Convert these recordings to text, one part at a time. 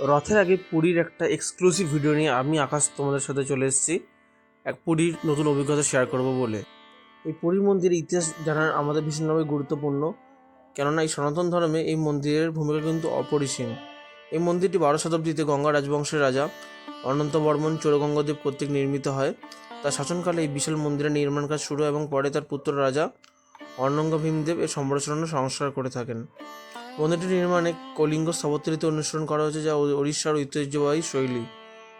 রথের আগে পুরীর একটা এক্সক্লুসিভ ভিডিও নিয়ে আমি আকাশ তোমাদের সাথে চলে এসেছি। এক পুরীর নতুন অভিজ্ঞতা শেয়ার করব বলে। এই পুরীর মন্দিরের ইতিহাস জানার আমাদের ভীষণভাবে গুরুত্বপূর্ণ। কেননা এই সনাতন ধর্মে এই মন্দিরের ভূমিকা কিন্তু অপরিসীম। এই মন্দিরটি বারো শতাব্দীতে গঙ্গা রাজবংশের রাজা অনন্ত বর্মন চোরগঙ্গদেব কর্তৃক নির্মিত হয়। তার শাসনকালে এই বিশাল মন্দিরের নির্মাণ কাজ শুরু এবং পরে তার পুত্র রাজা অর্ণঙ্গ ভীমদেব এর সম্প্রসারণ সংস্কার করে থাকেন। মন্দিরটি নির্মাণে কলিঙ্গ স্থাপত্যরীতি অনুসরণ করা হয়েছে, যা ওড়িশার ঐতিহ্যবাহী শৈলী।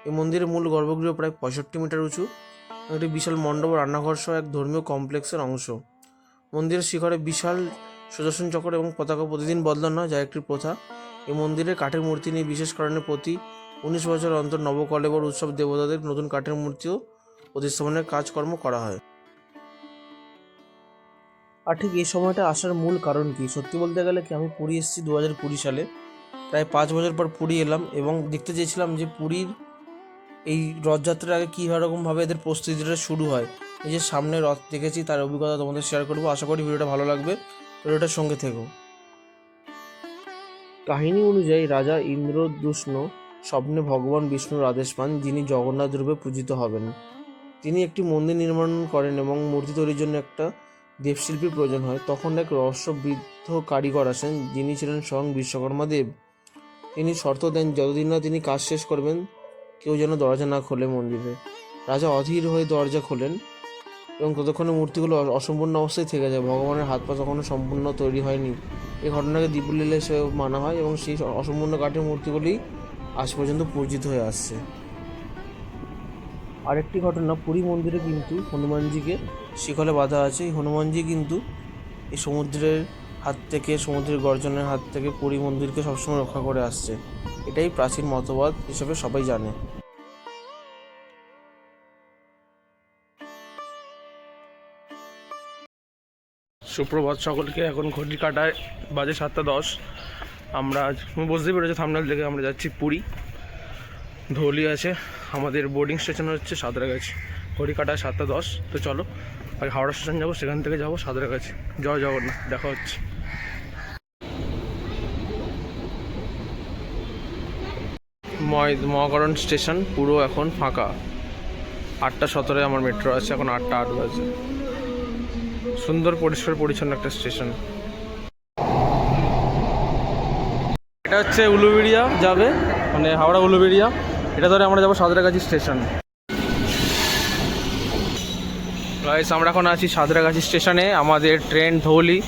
এই মন্দিরের মূল গর্ভগৃহ প্রায় পঁয়ষট্টি মিটার উঁচু একটি বিশাল মণ্ডপ রান্নাঘর সহ এক ধর্মীয় কমপ্লেক্সের অংশ। মন্দিরের শিখরে বিশাল সুদর্শন চক্র এবং পতাকা প্রতিদিন বদলানো হয়, যা একটি প্রথা। এই মন্দিরের কাঠের মূর্তি নিয়ে বিশেষ কারণে প্রতি উনিশ বছর অন্তর নবকলেবর উৎসব দেবতাদের নতুন কাঠের মূর্তিও প্রতিস্থাপনের কাজকর্ম করা হয়। আর ঠিক এই সময়টা আসার মূল কারণ কি? সত্যি বলতে গেলে কি আমি পুরী এসেছি দু হাজার কুড়ি সালে। প্রায় পাঁচ বছর পর পুরী এলাম এবং দেখতে চেয়েছিলাম যে পুরীর এই রথযাত্রার আগে কী রকমভাবে এদের প্রস্তুতিটা শুরু হয়। এই যে সামনে রথ দেখেছি, তার অভিজ্ঞতা তোমাদের শেয়ার করব। আশা করি ভিডিওটা ভালো লাগবে। ভিডিওটার সঙ্গে থেকো। কাহিনী অনুযায়ী রাজা ইন্দ্রদুষ্ণ স্বপ্নে ভগবান বিষ্ণুর আদেশ পান, যিনি জগন্নাথ রূপে পূজিত হবেন। তিনি একটি মন্দির নির্মাণ করেন এবং মূর্তি তৈরির জন্য একটা দেবশিল্পীর প্রয়োজন হয়, তখন এক রহস্যবৃদ্ধ কারিগর আসেন, যিনি ছিলেন স্বয়ং বিশ্বকর্মা দেব। তিনি শর্ত দেন, যতদিন না তিনি কাজ শেষ করবেন, কেউ যেন দরজা না খোলে মন্দিরে। রাজা অধীর হয়ে দরজা খোলেন এবং ততক্ষণে মূর্তিগুলো অসম্পূর্ণ অবস্থায় থেকে যায়। ভগবানের হাত পা তখনও সম্পূর্ণ তৈরি হয়নি। এই ঘটনাকে দীপলীলা হিসেবে মানা হয় এবং সেই অসম্পূর্ণ কাঠের মূর্তিগুলি আজ পর্যন্ত পূজিত হয়ে আসছে। আরেকটি ঘটনা, পুরী মন্দিরে কিন্তু হনুমানজিকে শিকলে বাঁধা আছে। এই হনুমানজি কিন্তু এই সমুদ্রের হাত থেকে, সমুদ্রের গর্জনের হাত থেকে পুরী মন্দিরকে সবসময় রক্ষা করে আসছে। এটাই প্রাচীন মতবাদ হিসেবে সবাই জানে। সুপ্রভাত সকলকে, এখন ঘড়ির কাটায় বাজে সাতটা দশ। আমরা বুঝতেই পেরেছ থামনাল থেকে আমরা যাচ্ছি পুরী। ধৌলি আছে। আমাদের বোর্ডিং স্টেশন হচ্ছে সাঁতরাগাছি। ঘড়ি কাটায় সাতটা দশ। তো চলো, আগে হাওড়া স্টেশন যাব, সেখান থেকে যাব সাঁতরাগাছি। জয় জগন্নাথ, দেখা হচ্ছে। মহাকরণ স্টেশন পুরো এখন ফাঁকা। আটটা সতেরোয় আমার মেট্রো আছে, এখন আটটা আট বাজে। সুন্দর পরিষ্কার পরিচ্ছন্ন একটা স্টেশন এটা হচ্ছে উলুবেড়িয়া যাবে মানে হাওড়া উলুবেড়িয়া। এটা ধরে আমরা যাব সাঁতরাগাছি স্টেশন। গাইস আমরা এখন আছি সাঁতরাগাছি স্টেশনে। আমাদের ট্রেন ধৌলি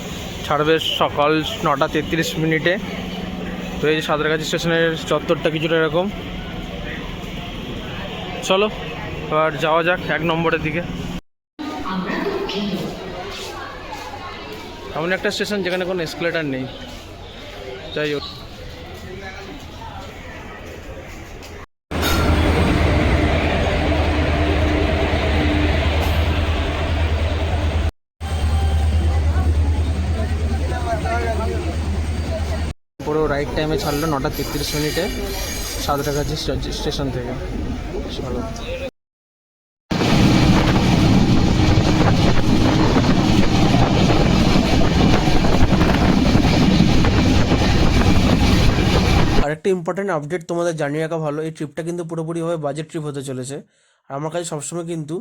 ছাড়বে সকাল নটা তেত্রিশ মিনিটে। তো এই যে সাঁতরাগাছি স্টেশনের চত্বরটা কিছুটা এরকম। চলো, এবার যাওয়া যাক এক নম্বরের দিকে। এমন একটা স্টেশন যেখানে কোনো এসকেলেটার নেই। যাই হোক। টাইমে ছাড়লো নটা তেত্রিশ মিনিটে সাঁতরাগাছি স্টেশন থেকে। চলো। আরেকটা ইম্পর্টেন্ট আপডেট তোমাদের জানিয়ে রাখা ভালো, এই ট্রিপটা কিন্তু পুরোপুরিভাবে বাজেট ট্রিপ হতে চলেছে। আর আমার কাছে সবসময় কিন্তু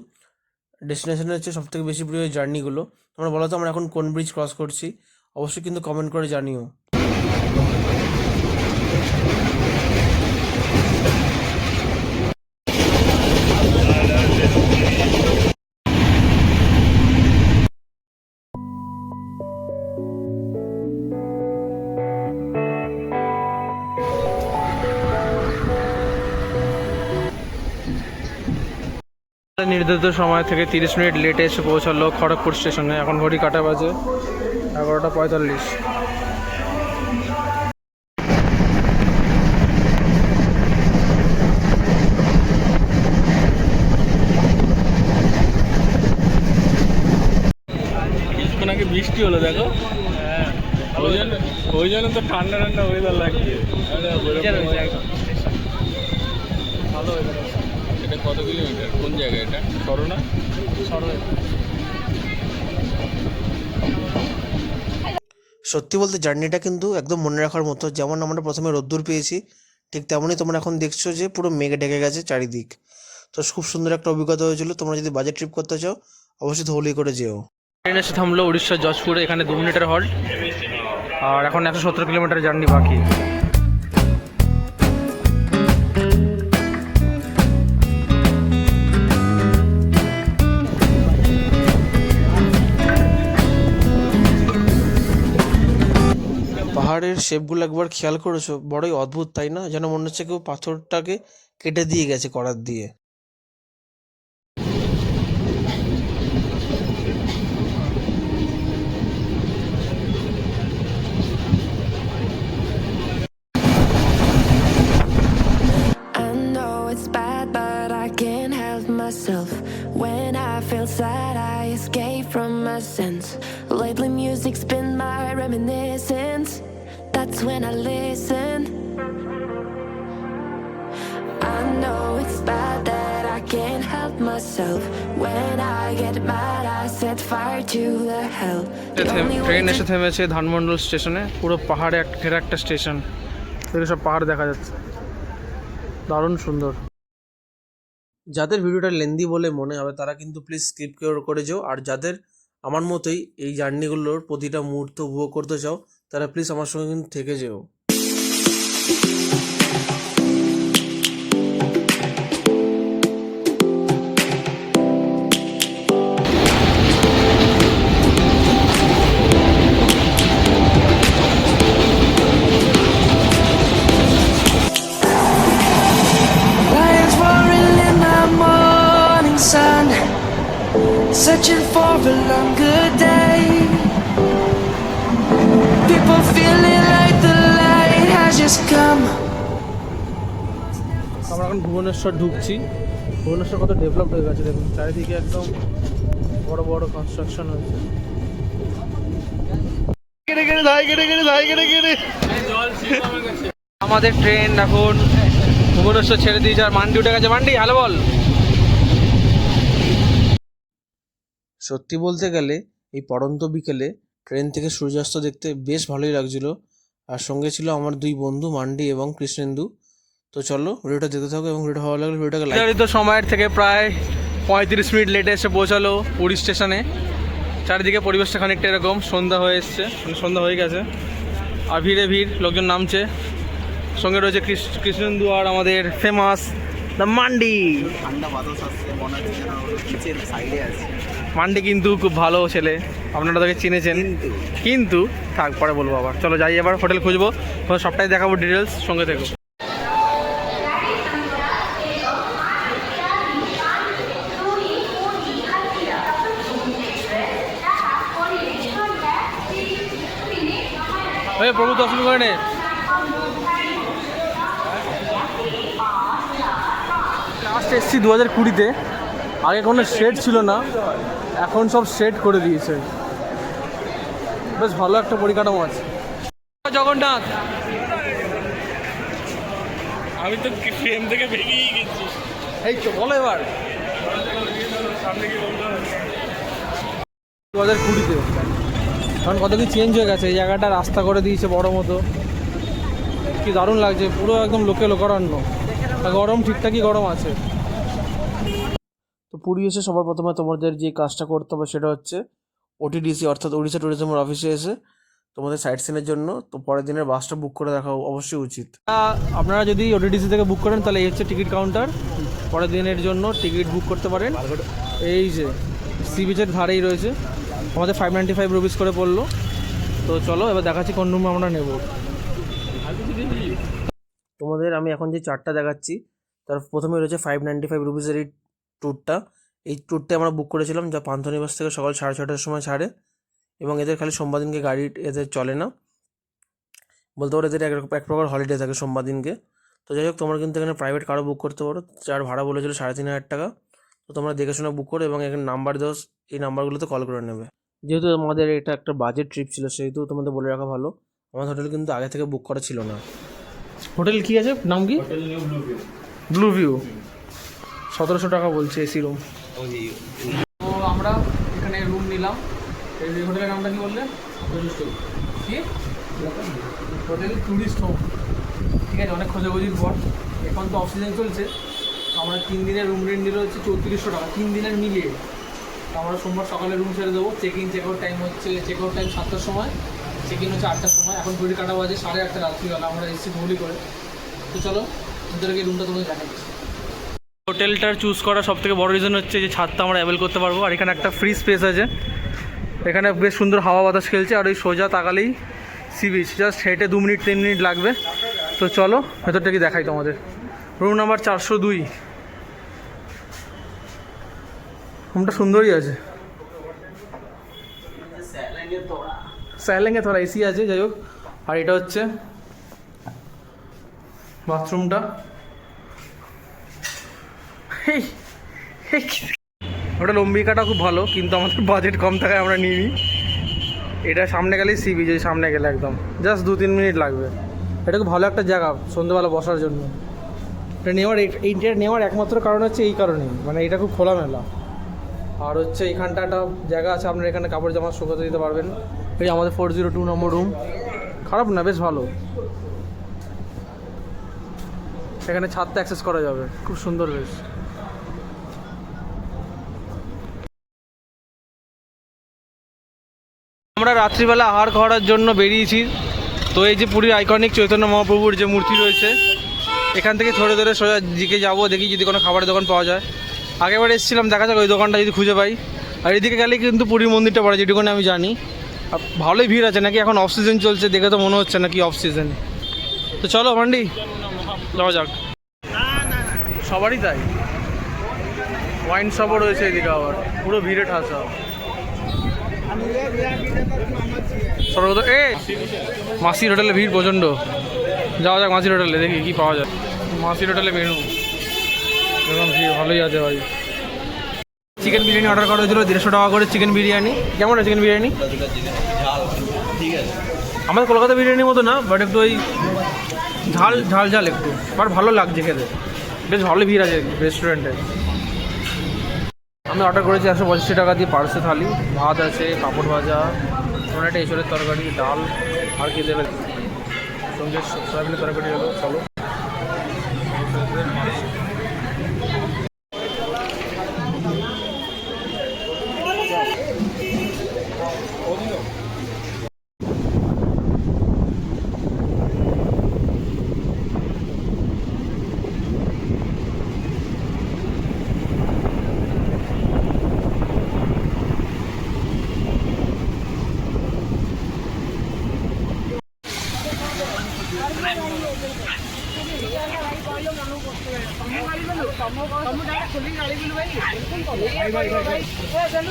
ডেস্টিনেশনের হচ্ছে সব থেকে বেশি প্রিয় জার্নিগুলো তোমরা বলো তো আমরা এখন কোন ব্রিজ ক্রস করছি? অবশ্যই কিন্তু কমেন্ট করে জানিও। নির্ধারিত সময় থেকে তিরিশ মিনিট লেটে এসে পৌঁছালো খড়গপুর স্টেশনে। এখন ঘড়ি কাটা বাজে এগারোটা পঁয়তাল্লিশ। আগে বৃষ্টি হলো দেখো। ওই জন্য ওই জন্য তো ঠান্ডা ঠান্ডা ওয়েদার লাগছে। ভালো ওয়েদার কত কিলোমিটার? কোন জায়গা এটা? করোনা সত্যি বলতে জার্নিটা কিন্তু একদম মনে রাখার মতো যেমন আমরা প্রথমে রোদ্দুর পেয়েছি ঠিক তেমনই তোমরা এখন দেখছ যে পুরো মেঘে ঢেকে গেছে চারিদিক। তো খুব সুন্দর একটা অভিজ্ঞতা হয়েছিল তোমরা যদি বাজেট ট্রিপ করতে চাও অবশ্যই ধৌলি করে যেও। ট্রেন এসে থামলো উড়িষ্যার যশপুরে এখানে দু মিনিটের হল্ট আর এখন একশো সত্তর কিলোমিটার জার্নি বাকি। পাহাড়ের শেপগুলো একবার খেয়াল করেছ বড়ই অদ্ভুত তাই না যেন মনে হচ্ছে কেউ পাথরটাকে কেটে দিয়ে গেছে করার দিয়ে myself. When I feel sad, I escape from my sense. Lately, music's been my reminiscence. That's when I listen. I know it's bad that I can't help myself. When I get mad, I set fire to the hell. Train এসে থেমেছে ধানমন্ডল স্টেশনে পুরো পাহাড়ে এক ঘেরা একটা station থেকে সব পাহাড় দেখা যাচ্ছে দারুণ সুন্দর যাদের ভিডিওটা লেন্দি বলে মনে হবে তারা কিন্তু প্লিজ স্কিপ করে যেও আর যাদের আমার মতোই এই জার্নিগুলোর প্রতিটা মুহূর্ত উপভোগ করতে চাও তারা প্লিজ আমার সঙ্গে থেকে যেও searching for a longer Bhubaneswar ঢুকছি। ভুবনেশ্বর কত ডেভেলপ হয়ে গেছে দেখুন চারিদিকে একদম বড় বড় কনস্ট্রাকশন হয়েছে। আমাদের ট্রেন এখন ভুবনেশ্বর ছেড়ে দিয়ে যার মান্ডি উঠে গেছে। মান্ডি হ্যালো বল। সত্যি বলতে গেলে এই পড়ন্ত বিকেলে ট্রেন থেকে সূর্যাস্ত দেখতে বেশ ভালোই লাগছিল। আর সঙ্গে ছিল আমার দুই বন্ধু মান্ডি এবং কৃষ্ণেন্দু। তো চলো ভিডিওটা দেখতে থাকো এবং ভিডিওটা ভালো লাগলে ভিডিওটাকে নির্ধারিত সময়ের থেকে প্রায় পঁয়ত্রিশ মিনিট লেটে এসে পৌঁছালো পুরী স্টেশনে চারিদিকে পরিবেশটা খানিকটা এরকম সন্ধ্যা হয়ে এসছে মানে সন্ধ্যা হয়ে গেছে। আর ভিড়ে ভিড় লোকজন নামছে। সঙ্গে রয়েছে কৃষ- কৃষ্ণেন্দু আর আমাদের ফেমাস দ্য মান্ডি মনে মান্ডি কিন্তু খুব ভালো ছেলে আপনারা তাকে চিনেছেন। কিন্তু। থাক পরে বলব আবার। চলো যাই এবার হোটেল খুঁজবো। সবটাই দেখাবো ডিটেলস সঙ্গে থেকো। ওই প্রভু দর্শন করে নে। লাস্ট এসছি দু হাজার কুড়িতে। আগে কোনো শেড ছিল না। এখন সব সেট করে দিয়েছে। বেশ ভালো একটা পরিকাঠামো আছে। জগন্নাথ। আমি তো ট্রেন থেকে বেরিয়ে গেছি। এই তো বলো এবার? দু হাজার কুড়িতে। এখন কত কি চেঞ্জ হয়ে গেছে এই জায়গাটা রাস্তা করে দিয়েছে বড় মতো। কি দারুণ লাগছে পুরো একদম লোকে লোকারণ্য। গরম ঠিকঠাকই গরম আছে। তো পুরী এসে সবার প্রথমে তোমাদের যে কাজটা করতে হবে সেটা হচ্ছে ওটিডিসি অর্থাৎ ওড়িশা ট্যুরিজমের অফিসে এসে তোমাদের সাইট সিনের জন্য তো পরের দিনের বাসটা বুক করে রাখা অবশ্যই উচিত। আপনারা যদি ওটিডিসি থেকে বুক করেন তাহলে এই হচ্ছে টিকিট কাউন্টার পরের দিনের জন্য টিকিট বুক করতে পারেন। এই যে সি বিচের ধারেই রয়েছে। আমাদের ফাইভ নাইনটি ফাইভ রুপিস করে পড়ল। তো চলো, এবার দেখাচ্ছি কোন রুম আমরা নেব। তোমাদের আমি এখন যে চারটা দেখাচ্ছি, তার প্রথমে রয়েছে ফাইভ নাইনটি ফাইভ রুপিসের এই ট্যুরটা এই ট্যুরটা আমরা বুক করেছিলাম যা পান্থনিবাস থেকে সকাল সাড়ে ছটার সময় ছাড়ে, এবং এদের খালি সোমবার দিনকে গাড়ি এদের চলে না। বলতে পারো এদের এক প্রকার হলিডে থাকে সোমবার দিনকে তো যাই হোক, তোমরা কিন্তু এখানে প্রাইভেট কারও বুক করতে পারো। যার ভাড়া বলেছিল সাড়ে তিন হাজার টাকা। তো তোমরা দেখে শুনে বুক করো, এবং এখানে নাম্বার দেওয়া এই নাম্বারগুলোতে কল করে নেবে। যেহেতু আমাদের এটা একটা বাজেট ট্রিপ ছিল সেহেতু তোমাদের বলে রাখা ভালো। আমাদের হোটেল কিন্তু আগে থেকে বুক করা ছিল না। হোটেল কি আছে? নাম কি? ব্লু ভিউ সতেরোশো টাকা বলছে এসি রুম তো আমরা এখানে রুম নিলাম। এই হোটেলের নামটা কি বললে? কি? হোটেল টুরিস্ট হোম ঠিক আছে অনেক খোঁজাখুঁজির পর। এখন তো অক্সিজেন চলছে। আমরা তিন দিনের রুম রেন্ট নিল হচ্ছে চৌত্রিশশো টাকা। তিন দিনের মিলিয়ে। আমরা সোমবার সকালে রুম ছেড়ে দেবো। Check in check out time হচ্ছে চেক আউট টাইম সাতটার সময়। চেক ইন হচ্ছে আটটার সময়। এখন ঘড়ি কাটা বাজে সাড়ে আটটা রাত্রিবেলা। আমরা এসেছি ভুলি করে। তো চলো ভিতরে রুমটা তোমাকে দেখাচ্ছি হোটেলটার চুজ করা সব থেকে বড় রিজন হচ্ছে যে ছাদটা আমরা অ্যাভেল করতে পারব। আর এখানে একটা ফ্রি স্পেস আছে। এখানে বেশ সুন্দর হাওয়া বাতাস খেলছে। আর ওই সোজা তাকালেই সি বিচ জাস্ট হেঁটে দু মিনিট তিন মিনিট লাগবে। তো চলো, ভেতরটা কি দেখাই তোমাদের। রুম নাম্বার চারশো দুই। রুমটা সুন্দরই আছে। স্যালেঙ্গে থোড়া, এসি আছে, যাই হোক। আর এটা হচ্ছে বাথরুমটা। ওটা লম্বিকাটা খুব ভালো, কিন্তু আমাদের বাজেট কম থাকায় আমরা নিই এটা সামনে গেলেই সি বিচ সামনে গেলে একদম। জাস্ট দু তিন মিনিট লাগবে। এটা খুব ভালো একটা জায়গা সন্ধ্যেবেলা বসার জন্য। এটা নেওয়ার, এই- এইটা নেওয়ার একমাত্র কারণ হচ্ছে এই কারণেই। মানে এটা খুব খোলামেলা। আর হচ্ছে এইখানটা একটা জায়গা আছে, আপনার এখানে কাপড় জামা শুকাতে দিতে পারবেন। এই আমাদের four zero two number room খারাপ না, বেশ ভালো। এখানে ছাদটা অ্যাক্সেস করা যাবে। খুব সুন্দর বেশ। আমরা রাত্রিবেলা আহার খাওয়ার জন্য বেরিয়েছি। তো এই যে পুরীর আইকনিক চৈতন্য মহাপ্রভুর যে মূর্তি রয়েছে, এখান থেকে ধরে ধরে সোজা দিকে যাব, দেখি যদি কোনো খাবারের দোকান পাওয়া যায়। আগেবার এসেছিলাম, দেখা যাক ওই দোকানটা যদি খুঁজে পাই। আর এদিকে গেলে কিন্তু পুরীর মন্দিরটা পড়ে, যেটুকুনি আমি জানি। ভালোই ভিড় আছে, নাকি এখন অফ সিজন চলছে, দেখে তো মনে হচ্ছে নাকি অফ সিজন তো চলো ভান্ডি যাওয়া যাক। সবারই তাই। ওয়াইন শপও রয়েছে এদিকে আবার, পুরো ভিড়ে ঠাসা। এ! মাসির হোটেলে ভিড় প্রচণ্ড। যাওয়া যাক মাসির হোটেলে দেখি কি পাওয়া যায়। মাসির হোটেলে মেনু এরকম ভালোই আছে ভাই। চিকেন বিরিয়ানি অর্ডার করা হয়েছিল, দেড়শো টাকা করে চিকেন বিরিয়ানি। কেমন আছে চিকেন বিরিয়ানি? ঠিক আছে আমাদের কলকাতা বিরিয়ানির মতো না বাট একটু ওই ঝাল ঝাল ঝাল একটু। বাট ভালো লাগছে খেতে। বেশ ভালো ভিড় আছে রেস্টুরেন্টে আমি অর্ডার করেছি একশো পঁচাশি টাকা দিয়ে পার্সে থালি, ভাত আছে, পাঁপড় ভাজা কোনো একটা এঁচড়ের তরকারি, ডাল, আর কি দেবে সঙ্গে সয়াবিনের তরকারি হলো চলো।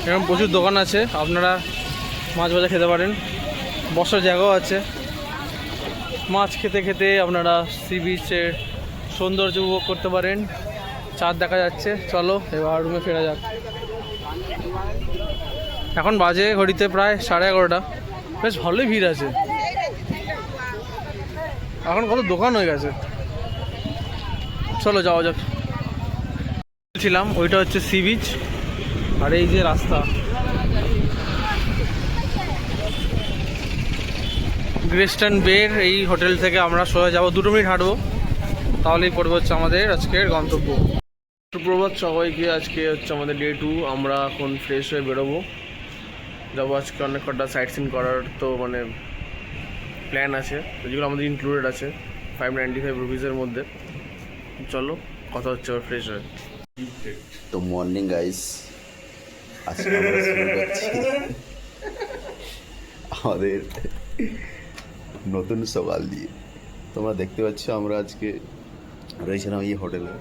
এরকম প্রচুর দোকান আছে, আপনারা মাছ ভাজা খেতে পারেন। বসার জায়গাও আছে। মাছ খেতে খেতে আপনারা সি বিচের সৌন্দর্য উপভোগ করতে পারেন। চাঁদ দেখা যাচ্ছে, চলো এবার রুমে ফেরা যাক। এখন বাজে ঘড়িতে প্রায় সাড়ে এগারোটা। বেশ ভালোই ভিড় আছে। এখন কত দোকান হয়ে গেছে। চলো যাওয়া যাক। ছিলাম, ওইটা হচ্ছে সি বিচ আর এই যে রাস্তা। গ্রেস্টার্ন বের এই হোটেল থেকে আমরা সোজা যাব। দুটো মিনিট হাঁটবো। তাহলেই পড়বে হচ্ছে আমাদের আজকের গন্তব্য। সুপ্রভাত সবাইকে আজকে হচ্ছে আমাদের ডে টু আমরা এখন ফ্রেশ হয়ে বেরোবো। যাব আজকে অনেক কটা সাইট সিন করার তো মানে প্ল্যান আছে। যেগুলো আমাদের ইনক্লুডেড আছে। ফাইভ নাইনটি ফাইভ রুপিসের মধ্যে। চলো, কথা হচ্ছে ফ্রেশ হয়ে। তো মর্নিং গাইস আমাদের নতুন সকাল দিয়ে। তোমরা দেখতে পাচ্ছ আমরা আজকে রয়েছিলাম এই হোটেলে।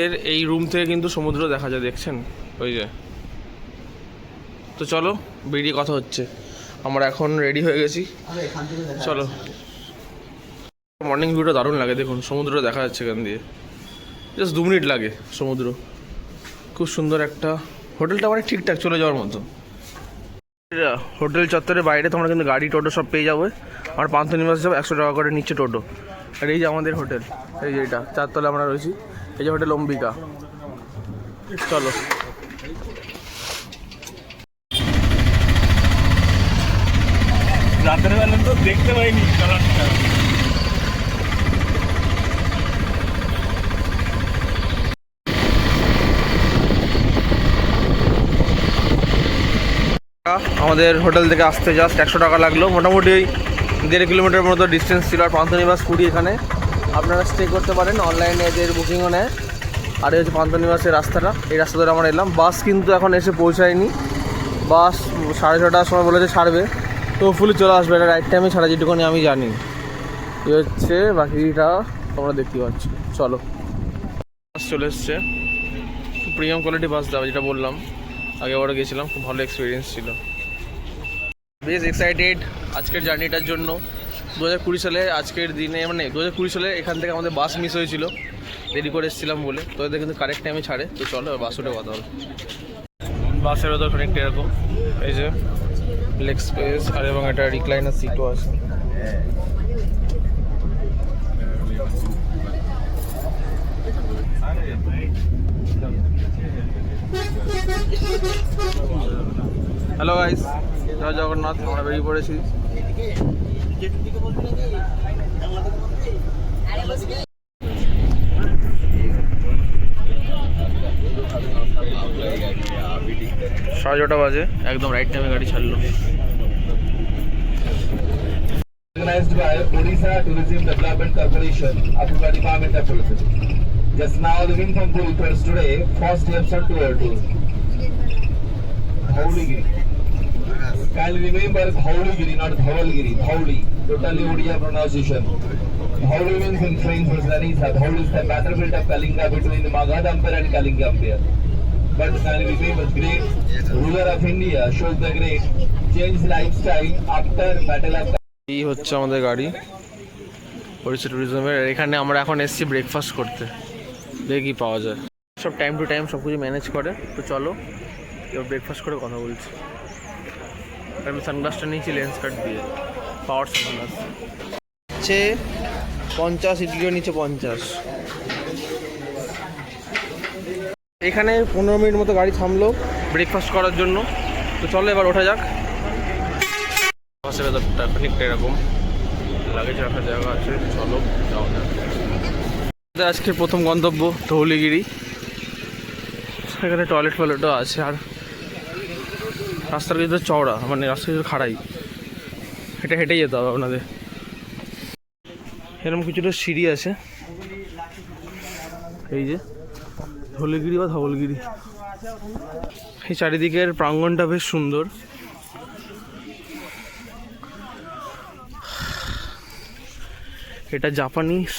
এর এই রুম থেকে কিন্তু সমুদ্র দেখা যায়, দেখছেন? ওই যে। তো চলো বেরিয়ে কথা হচ্ছে। আমরা এখন রেডি হয়ে গেছি। চলো। মর্নিং ভিউটা দারুণ লাগে, দেখুন, সমুদ্র দেখা যাচ্ছে এখান দিয়ে। জাস্ট দু মিনিট লাগে সমুদ্র। খুব সুন্দর একটা হোটেলটা মানে ঠিকঠাক চলে যাওয়ার মতো। হোটেল চত্বরের বাইরে তোমরা কিন্তু গাড়ি, টোটো সব পেয়ে যাবে। আর পান্থনিবাস যাব একশো টাকা করে নিচ্ছে টোটো। আর এই যে আমাদের হোটেল, এই যে এটা, চারতলা আমরা রয়েছি। এই যে হোটেল অম্বিকা চলো। রাতের বেলা তো দেখতে পাইনি কালারটা। আমাদের হোটেল থেকে আসতে জাস্ট একশো টাকা লাগল। মোটামুটি ওই দেড় কিলোমিটার মতো ডিস্টেন্স ছিল আর পান্থনিবাস পুরী এখানে। আপনারা স্টে করতে পারেন অনলাইনে এদের বুকিংও নেয়। আর এই হচ্ছে পান্থনিবাসের রাস্তাটা। এই রাস্তা ধরে আমরা এলাম। বাস কিন্তু এখন এসে পৌঁছায়নি। বাস সাড়ে ছটার সময় বলেছে ছাড়বে। তো ফুলি চলে আসবে এটা রাইট টাইমে ছাড়া যেটুকুনি আমি জানি। এই হচ্ছে বাকিটা তোমরা দেখতে পাচ্ছ। চলো। বাস চলে এসছে। প্রিমিয়াম কোয়ালিটি বাস দেওয়া যেটা বললাম। আগে ওরা গেছিলাম, খুব ভালো এক্সপিরিয়েন্স ছিল। বেশ এক্সাইটেড আজকের জার্নিটার জন্য। দু হাজার কুড়ি সালে আজকের দিনে মানে দু হাজার কুড়ি সালে এখান থেকে আমাদের বাস মিস হয়েছিল। দেরি করে এসেছিলাম বলে। তো এদের কিন্তু কারেক্ট টাইমে ছাড়ে। তো চলো বাস উঠে কথা হবে বাসের ওদের খানিকটা এরকম। এই যে লেগ স্পেস আর এবং একটা রিক্লাইনার সিটও আছে। হ্যালো গাইস জয় জগন্নাথ আমরা বেরিয়ে পড়েছি সাড়ে ছটা বাজে একদম রাইট টাইমে গাড়ি ছাড়লো organized by Odisha Tourism Development Corporation, Apuka Department of Tourism. Just now leaving from Puri today, first on tour tour. Dhauligiri. Kindly remember Dhauligiri, not Dhavalgiri. Dhauli, totally Odia pronunciation. Dhauli means in French for Zanisa. Dhauli is the battlefield of Kalinga between Magadhampir and Kalingampir. But kindly remember, great ruler of India shows the great changed lifestyle after battle of এই হচ্ছে আমাদের গাড়ি ওড়িশা ট্যুরিজমের এখানে আমরা এখন এসেছি breakfast করতে দেখি পাওয়া যায় সব টাইম টু টাইম সব কিছু ম্যানেজ করে তো চলো এবার ব্রেকফাস্ট করে কথা বলছি আমি সানগ্লাসটা নিয়েছি লেন্স কাট দিয়ে। পাওয়ার সানগ্লাস হচ্ছে পঞ্চাশ ইডলিও নিচে পঞ্চাশ। এখানে পনেরো মিনিট মতো গাড়ি থামলো ব্রেকফাস্ট করার জন্য। তো চলো এবার ওঠা যাক। বাসের ভেতরটা খানিকটা এরকম। লাগেজ রাখার জায়গা আছে চলো যাওয়া যাক। আজকের প্রথম গন্তব্য ধৌলিগিরি। এখানে টয়লেট ফয়লেটও আছে আর রাস্তার কিন্তু চওড়া মানে রাস্তা কিন্তু খাড়াই। এটা হেঁটেই যেতে হবে আপনাদের। এরকম কিছুটা সিঁড়ি আছে। এই যে, ধৌলিগিরি বা ধবলগিরি। এই চারিদিকের প্রাঙ্গণটা বেশ সুন্দর। এটা জাপানিজ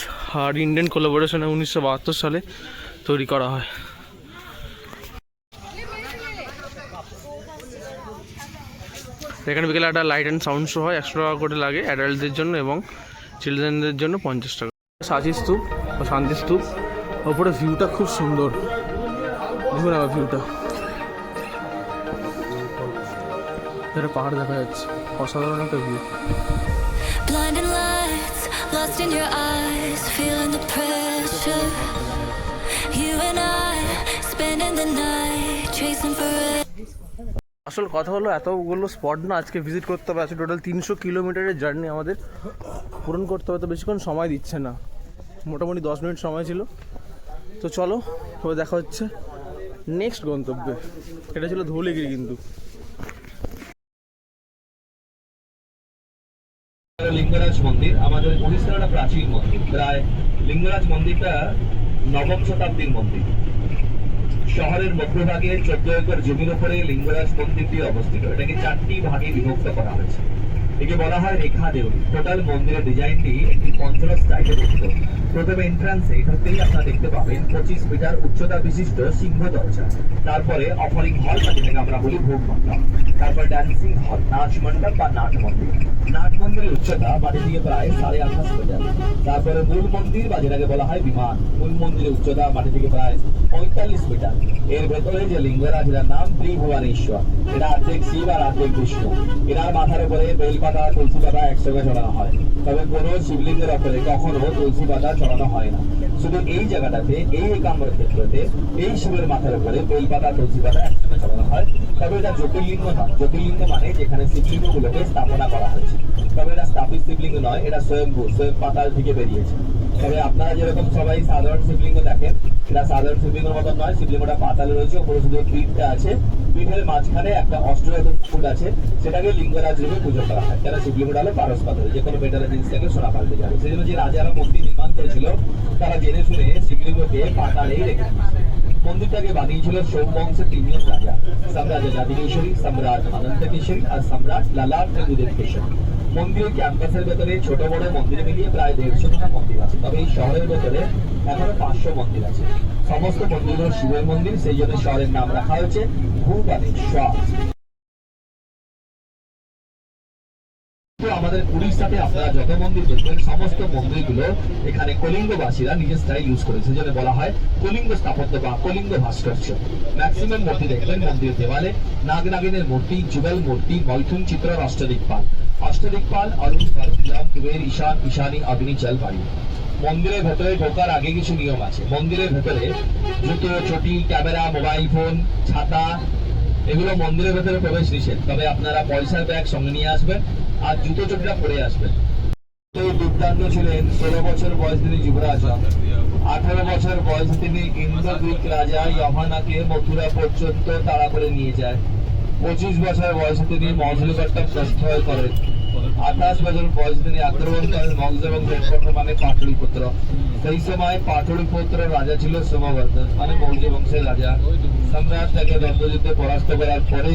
আর ইন্ডিয়ান কোলাবোরেশনে উনিশশো বাহাত্তর সালে তৈরি করা হয়। এখানে বিকেলে একটা লাইট অ্যান্ড সাউন্ড শো হয় একশো টাকা করে লাগে অ্যাডাল্টদের জন্য এবং চিলড্রেনদের জন্য পঞ্চাশ টাকা সাজি স্তূপ বা শান্তি স্তূপ ওপরে ভিউটা খুব সুন্দর দেখুন আমার ভিউটা এটা পাহাড় দেখা যাচ্ছে অসাধারণ একটা view Blinding lights, lost in your eyes, feeling the pressure. You and I, spending the night, chasing forever. আসল কথা হলো এতগুলো স্পট না আজকে ভিজিট করতে হবে, আজকে টোটাল তিনশো কিলোমিটারের জার্নি আমাদের। পূরণ করতে হবে তো বেশিক্ষণ সময় দিচ্ছে না। মোটামুটি দশ মিনিট সময় ছিল। তো চলো তবে দেখা হচ্ছে নেক্সট গন্তব্যে। এটা ছিল ধৌলিগিরি কিন্তু। লিঙ্গরাজ মন্দির। আমাদের উড়িষ্যার একটা প্রাচীন মন্দির। প্রায় লিঙ্গরাজ মন্দিরটা নবম শতাব্দীর মন্দির। শহরের মধ্যভাগে চোদ্দ একর জমির উপরে লিঙ্গরাজ মন্দিরটি অবস্থিত। এটাকে চারটি ভাগে বিভক্ত করা হয়েছে। একে বলা হয় রেখা দেউরি। টোটাল মন্দিরের ডিজাইনটি একটি পঞ্চরস স্টাইলে গঠিত। প্রথমে এন্ট্রান্সে ঢুকতেই আপনারা দেখতে পাবেন পঁচিশ মিটার উচ্চতা বিশিষ্ট সিংহ দরজা। তারপরে অফারিং হল যেটাকে আমরা বলি ভোগ মণ্ডপ। তারপর ডান্সিং হল নাচ মণ্ডপ বা নাট মন্দির। নাট মন্দিরের উচ্চতা বাড়ি দিয়ে প্রায় সাড়ে আঠাশ মিটার তারপরে মূল মন্দির বা যেটাকে বলা হয় বিমান। মূল মন্দিরের উচ্চতা মাটি থেকে প্রায় পঁয়তাল্লিশ মিটার এর ভেতরে যে লিঙ্গরাজ এটার নাম ত্রিভুবনেশ্বর। এটা অর্ধেক শিব আর অর্ধেক বিষ্ণু। এনার মাথার উপরে বেলপাতা তুলসী পাতা একসঙ্গে চড়ানো হয়। তবে কোনো শিবলিঙ্গের উপরে কখনো তুলসী পাতা চড়ানো হয় না। শুধু এই জায়গাটাতে, এই একাম্বর ক্ষেত্রতে, এই শিবের মাথার উপরে বেলপাতা তুলসী পাতা একসঙ্গে চড়ানো হয়। তবে এটা জ্যোতির্লিঙ্গ নয়। জ্যোতির্লিঙ্গ মানে যেখানে শিবলিঙ্গগুলোকে স্থাপনা করা হয়েছে। তবে এটা স্থাপিত শিবলিঙ্গ নয়, এটা স্বয়ংভূ স্বয়ং পাতাল থেকে বেরিয়েছে। তবে আপনারা যেরকম সবাই সাধারণ শিবলিঙ্গ দেখেন, এটা সাধারণ শিবলিঙ্গের মতন নয়, শিবলিঙ্গটা পাতালে রয়েছে, ওপরে শুধু পিঠটা আছে। পিঠের মাঝখানে একটা অষ্টরথ ফুট আছে, সেটাকে লিঙ্গরাজ রূপে পুজো করা হয়। যারা শিবলিঙ্গ ডালে পারস পাথর যে কোনো মেটালের জিনিস থেকে সোনা পাল্টে যাবে। সেই জন্য যে রাজারা মন্দির নির্মাণ করেছিল, তারা জেনে শুনে শিবলিঙ্গকে পাতালেই রেখে মন্দিরটাকে বানিয়েছিল সোম বংশের তিনজন রাজা। সম্রাট যাদিকেশ্বরী সম্রাট অনন্ত কেশরী আর সম্রাট লালা ত্রিগুদেব কেশরী মন্দিরের ক্যাম্পাসের ভেতরে ছোট বড় মন্দির মিলিয়ে প্রায় দেড়শো টাকা মন্দির আছে। তবে এই শহরের ভেতরে এখনও পাঁচশো মন্দির আছে। সমস্ত মন্দিরগুলো শিবের মন্দির, সেই জন্য শহরের নাম রাখা হয়েছে ভূপানেশ্বর আমাদের উড়িষ্যাতে আপনারা যত মন্দির দেখবেন, সমস্ত মন্দিরগুলো এখানে কলিঙ্গবাসীরা নিজের স্টাইল ইউজ করেছে সেজন্য বলা হয় কলিঙ্গ স্থাপত্য বা কলিঙ্গ ভাস্কর্য। ম্যাক্সিমাম মূর্তি দেখবেন মন্দিরের দেওয়ালে নাগ নাগিনের মূর্তি, যুগল মূর্তি, মৈথুন চিত্র আর অষ্টদিকপাল অষ্টদিকপাল অরুণ বরুণ যম, কুবের, ঈশান, ঈশানী, অগ্নি, জল, বায়ু। মন্দিরের ভেতরে ঢোকার আগে কিছু নিয়ম আছে। মন্দিরের ভেতরে জুতো, চটি, ক্যামেরা, মোবাইল ফোন, ছাতা, এগুলো মন্দিরের ভেতরে প্রবেশ নিষেধ। তবে আপনারা পয়সার ব্যাগ সঙ্গে নিয়ে আসবেন। আর জুতো চটিটা পরে আসবেন দুর্দান্ত ছিলেন ষোলো বছর বয়স তিনি যুবরাজ। আঠারো বছর বয়সে তিনি ইন্দ্র রাজা ইহানাকে মথুরা পর্যন্ত তাড়া করে নিয়ে যায়। পঁচিশ বছর বয়সে তিনি মজলিপট্টম প্রস্থয় করেন। আঠাশ বছর বয়সে তিনি আক্রমণ করেন মগজ এবং মানে পাটলিপুত্র সেই সময় পাটলিপুত্র রাজা ছিল সোমবর্ধন মানে মৌর্য বংশের রাজা। সম্রাট তাকে দ্বন্দ্বযুদ্ধে পরাস্ত করার পরে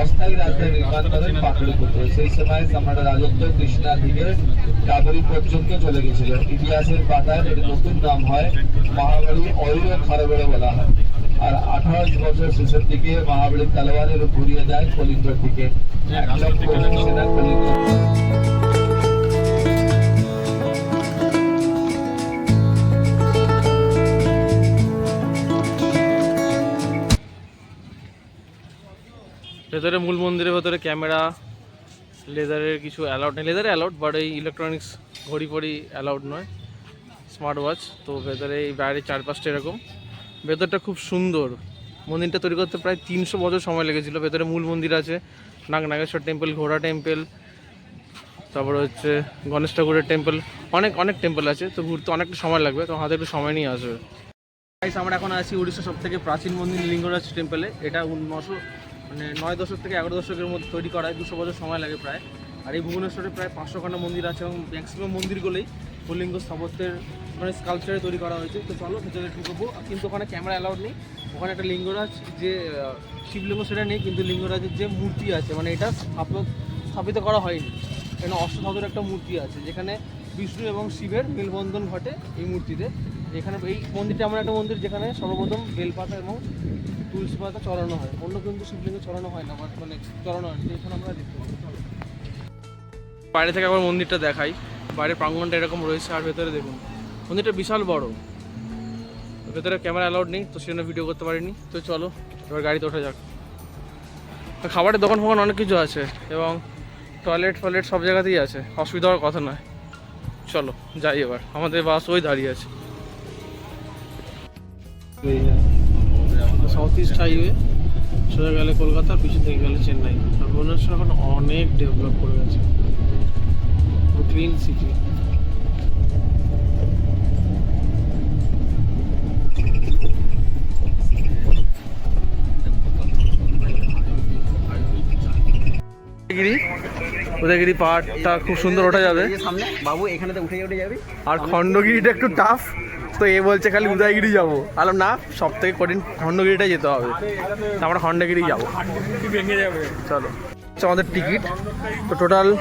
অস্থায়ী রাজধানী নির্মাণ করেন পাটলিপুত্র সেই সময় সম্রাট রাজত্ব কৃষ্ণা থেকে কাবেরী পর্যন্ত চলে গেছিল ইতিহাসের পাতায় এর নতুন নাম হয় মহাবলী অয়ুর খারবেড়ে বলা হয়। আর আঠাশ বছর শেষের দিকে মহাবলীর তালোয়ারের ঘুরিয়ে যায় কলিঙ্গর দিকে। এক লক্ষ সেনা কলিঙ্গ। ভেতরে মূল মন্দিরের ভেতরে ক্যামেরা লেদারের কিছু অ্যালাউড নেই। লেদারে অ্যালাউড বাট এই ইলেকট্রনিক্স ঘড়ি ফড়ি অ্যালাউড নয়। স্মার্ট ওয়াচ তো ভেতরে এই বাইরের চারপাশটা এরকম। ভেতরটা খুব সুন্দর। মন্দিরটা তৈরি করতে প্রায় তিনশো বছর সময় লেগেছিল। ভেতরে মূল মন্দির আছে নাগ নাগেশ্বর টেম্পল ঘোড়া টেম্পল তারপরে হচ্ছে গণেশ ঠাকুরের টেম্পল অনেক অনেক টেম্পল আছে, তো ঘুরতে অনেকটা সময় লাগবে, তো হাতে একটু সময় নিয়ে আসবে। আমরা এখন আছি উড়িষ্যার সব থেকে প্রাচীন মন্দির লিঙ্গরাজ টেম্পলে এটা নশো মানে নয় দশক থেকে এগারো দশকের মধ্যে তৈরি করা হয় দুশো বছর সময় লাগে প্রায়। আর এই ভুবনেশ্বরে প্রায় পাঁচশো খানা মন্দির আছে এবং ম্যাক্সিমাম মন্দিরগুলোই পুলিঙ্গ স্থাপত্যের মানে স্কাল্পচারে তৈরি করা হয়েছে। তো চলো ভেতরে ঢুকবো কিন্তু ওখানে ক্যামেরা অ্যালাউড নেই। ওখানে একটা লিঙ্গরাজ যে শিবলিঙ্গ সেটা নেই, কিন্তু লিঙ্গরাজের যে মূর্তি আছে মানে এটা স্থাপিত করা হয়নি। এখানে অষ্টধাতুর একটা মূর্তি আছে, যেখানে বিষ্ণু এবং শিবের মেলবন্ধন ঘটে এই মূর্তিতে। এখানে এই মন্দিরটা এমন একটা মন্দির যেখানে সর্বপ্রথম বেলপাতা এবং তুলসী পাতা চড়ানো হয়। অন্য কিন্তু শিবলিঙ্গ চড়ানো হয় না মানে চড়ানো হয় এখানে আমরা দেখতে পাবো বাইরে থেকে আবার মন্দিরটা দেখাই। বাইরের প্রাঙ্গণটা এরকম রয়েছে আর ভেতরে দেখুন মন্দিরটা বিশাল বড়। ভেতরে ক্যামেরা অ্যালাউড নেই তো সেজন্য ভিডিও করতে পারিনি। তো চলো এবার গাড়িতে ওঠা যাক। খাবারের দোকান ফোকান অনেক কিছু আছে এবং টয়লেট ফয়লেট সব জায়গাতেই আছে। অসুবিধা হওয়ার কথা নয়। চলো যাই এবার। আমাদের বাস ওই দাঁড়িয়ে আছে। সাউথ ইস্ট হাইওয়ে সোজা গেলে কলকাতা পিছন থেকে গেলে চেন্নাই। আর ভুবনেশ্বর এখন অনেক ডেভেলপ করে গেছে। ক্লিন সিটি উদয়গিরি উদয়গিরি পাহাড়টা খুব সুন্দর ওঠা যাবে। সামনে। বাবু এখানেতে উঠে উঠে যাবি। আর খণ্ডগিরিটা একটু টাফ তো এ বলছে খালি উদয়গিরি যাব। আলাম না সব থেকে কঠিন খণ্ডগিরিটা যেতে হবে। আমরা খণ্ডগিরি যাব। চলো। আমাদের টিকিট। তো টোটাল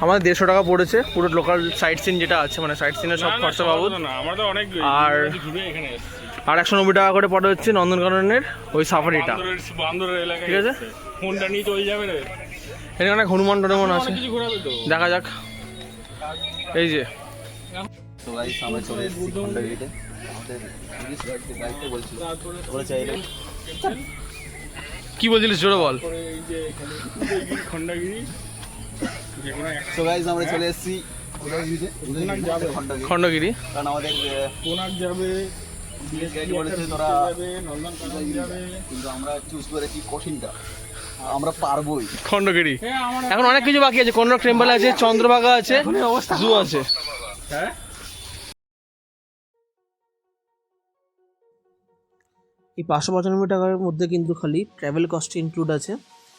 আমাদের দেড়শো টাকা পড়েছে। পুরো লোকাল সাইট সিন যেটা আছে মানে সাইট সিনের সব খরচা অনেক আর- আর একশো নব্বই টাকা করে পড়ে হচ্ছে নন্দনকাননের ওই সাফারিটা। ঠিক আছে। ফোনটা নিয়ে চলে যাবে এখানে অনেক হনুমান টনুমান আছে। দেখা যাক। এই যে। তো গাইস আমরা চলে এসেছি খন্ডগিরিতে আমাদের টুরিস্ট গাইডকে গাইডকে বলছিল। ওরা চাইলে কি বলছিলিস জোরে বল। তারপরে এই যে এখানে উদয়গিরি খন্ডগিরি কোনো তো গাইস আমরা চলে এসেছি। খন্ডগিরি কারণ আমাদের কোনাক যাবে গাইড বলেছে তোরা যাবে নন্দনকানন যাবে। কিন্তু আমরা চুজ করেছি কঠিনটা? আমরা পারবোই। খণ্ডগিরি। হ্যাঁ এখন অনেক কিছু বাকি আছে। কন্নক টেম্পল আছে চন্দ্রভাগা আছে জু আছে। হ্যাঁ? এই পাঁচশো পঁচানব্বই টাকার মধ্যে কিন্তু খালি ট্রাভেল কস্ট ইনক্লুড আছে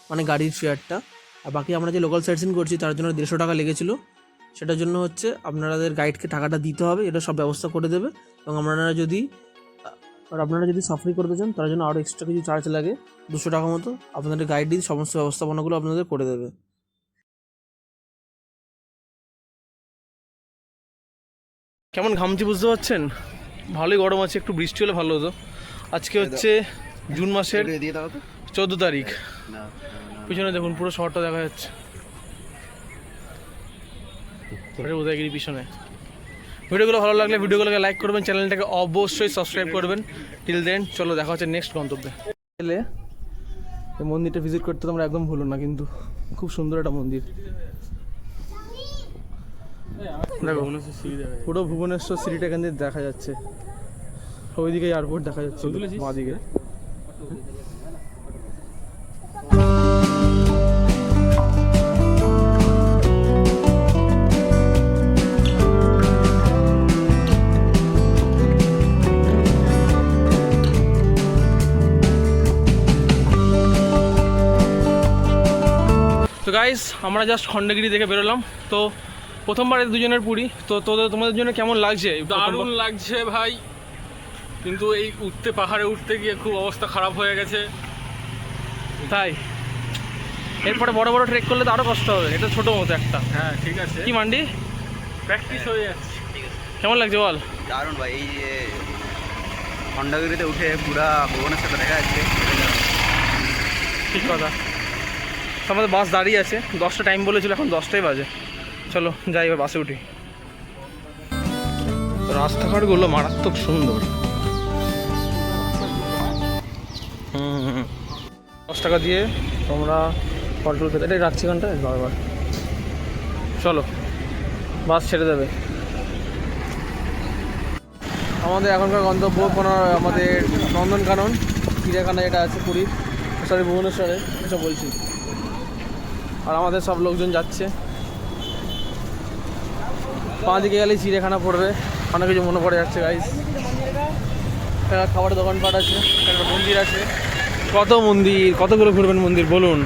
মানে গাড়ির ফেয়ারটা আর বাকি আমরা যে লোকাল সাইট সিন করছি, তার জন্য দেড়শো টাকা লেগেছিল। সেটার জন্য হচ্ছে আপনাদের গাইডকে টাকাটা দিতে হবে, এটা সব ব্যবস্থা করে দেবে। এবং আপনারা যদি, আর আপনারা যদি সাফারি করতে চান, তার জন্য আরও এক্সট্রা কিছু চার্জ লাগে, দুশো টাকা মতো। আপনাদের গাইডই সমস্ত ব্যবস্থাপনাগুলো আপনাদের করে দেবে। কেমন ঘামছি বুঝতে পারছেন? ভালোই গরম আছে, একটু বৃষ্টি হলে ভালো হতো। আজকে হচ্ছে জুন মাসের চোদ্দ তারিখ। পিছনে দেখুন পুরো শহরটা দেখা যাচ্ছে। উদয়গিরি পিছনে। ভিডিওগুলো ভালো লাগলে ভিডিওগুলোকে লাইক করবেন চ্যানেলটাকে অবশ্যই সাবস্ক্রাইব করবেন। টিল দেন চলো দেখা হচ্ছে নেক্সট গন্তব্যে। এলে এই মন্দিরটা ভিজিট করতে তোমরা একদম ভুলো না কিন্তু খুব সুন্দর একটা মন্দির। দেখো পুরো ভুবনেশ্বর সিটিটা এখান থেকে দেখা যাচ্ছে। ওইদিকে এয়ারপোর্ট দেখা যাচ্ছে মা দিকে তো গাইস আমরা জাস্ট খণ্ডগিরি থেকে বেরোলাম। তো প্রথমবার দুজনের পুরী। তো তোদের তোমাদের জন্য কেমন লাগছে? দারুণ লাগছে ভাই। কিন্তু এই উঠতে পাহাড়ে উঠতে গিয়ে খুব অবস্থা খারাপ হয়ে গেছে। তাই? এরপরে বড় বড় ট্রেক করলে তো আরও কষ্ট হবে। এটা ছোট মতো একটা। হ্যাঁ ঠিক আছে। কি মান্ডি? প্র্যাকটিস হয়ে যাচ্ছে। কেমন লাগছে বল? দারুণ ভাই এই যে খন্ডগিরিতে উঠে পুরা ভুবনেশ্বর দেখা যাচ্ছে। ঠিক কথা। আমাদের বাস দাঁড়িয়ে আছে। দশটা টাইম বলেছিল এখন দশটাই বাজে। চলো যাই এবার বাসে উঠি। রাস্তাঘাটগুলো মারাত্মক সুন্দর। দশ টাকা দিয়ে তোমরা কন্ট্রোল পেতে এটাই রাখছি ঘণ্টা? বারবার। চলো, বাস ছেড়ে দেবে। আমাদের এখনকার গন্তব্য কোনো, আমাদের নন্দনকানন, চিড়িয়াখানা যেটা আছে পুরীর সরি, ভুবনেশ্বরে এসব বলছি। আর আমাদের সব লোকজন যাচ্ছে। পাঁ দিকে গেলে চিড়িয়াখানা পড়বে। অনেক কিছু মনে পড়ে যাচ্ছে গাইস এখানে খাবারের দোকানপাট আছে একটা মন্দির আছে। কত মন্দির? কতগুলো ঘুরবেন মন্দির? বলুন।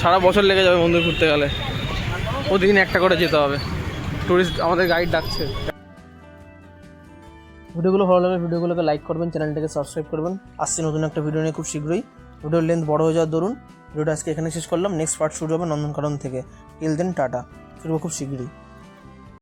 সারা বছর লেগে যাবে মন্দির ঘুরতে গেলে। প্রতিদিন একটা করে যেতে হবে। টুরিস্ট আমাদের গাইড ডাকছে। ভিডিওগুলো ভালো লাগলে ভিডিওগুলোকে লাইক করবেন চ্যানেলটাকে সাবস্ক্রাইব করবেন। আসছে নতুন একটা ভিডিও নিয়ে খুব শীঘ্রই। ভিডিওর লেন্থ বড় হয়ে যাওয়ার দরুন। ভিডিওটা আজকে এখানে শেষ করলাম। নেক্সট পার্ট শুরু হবে নন্দনকানন থেকে। Till then ta ta. ফিরবো খুব শীঘ্রই।